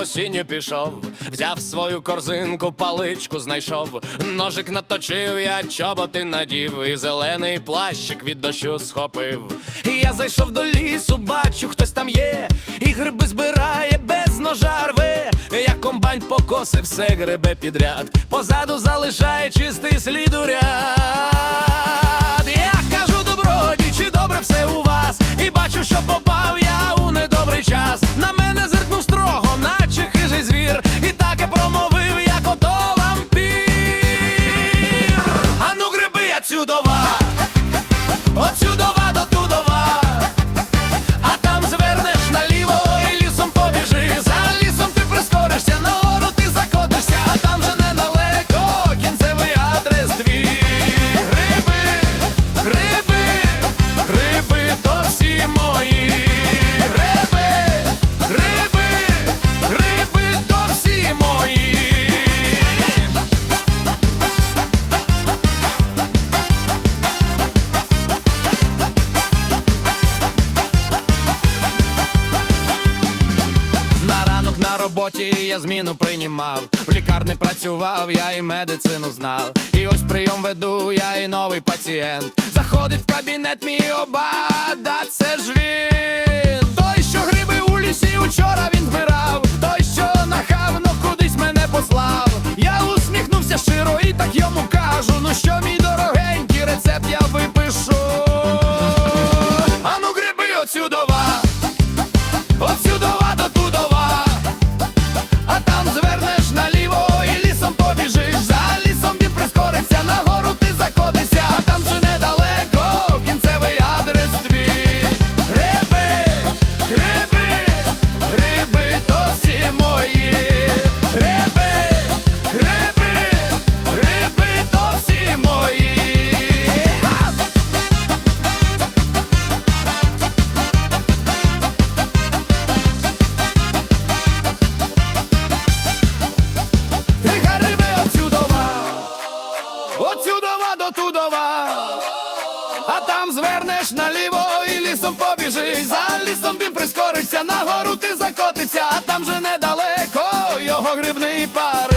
осінню пішов, взяв свою корзинку, паличку знайшов, ножик наточив, я чоботи надів, і зелений плащик від дощу схопив. Я зайшов до лісу, бачу, хтось там є, і гриби збирає без ножа рве. Я комбайн покосив все грибе підряд, позаду залишає чистий слід у гриби от отсюдова На роботі я зміну приймав. В лікарні працював, я і медицину знав. І ось прийом веду, я і новий пацієнт. Заходить в кабінет мій обада, це ж він. Той, що гриби у лісі учора він збирав. Той, що нахабно кудись мене послав. Я усміхнувся щиро і так йому кажу. Ну що, мій дорогенький, рецепт я випишу. Ану гриби отсюдова. А там звернеш наліво і лісом побіжиш. За лісом він прискориться, нагору ти закотиться, а там же недалеко його грибний пар.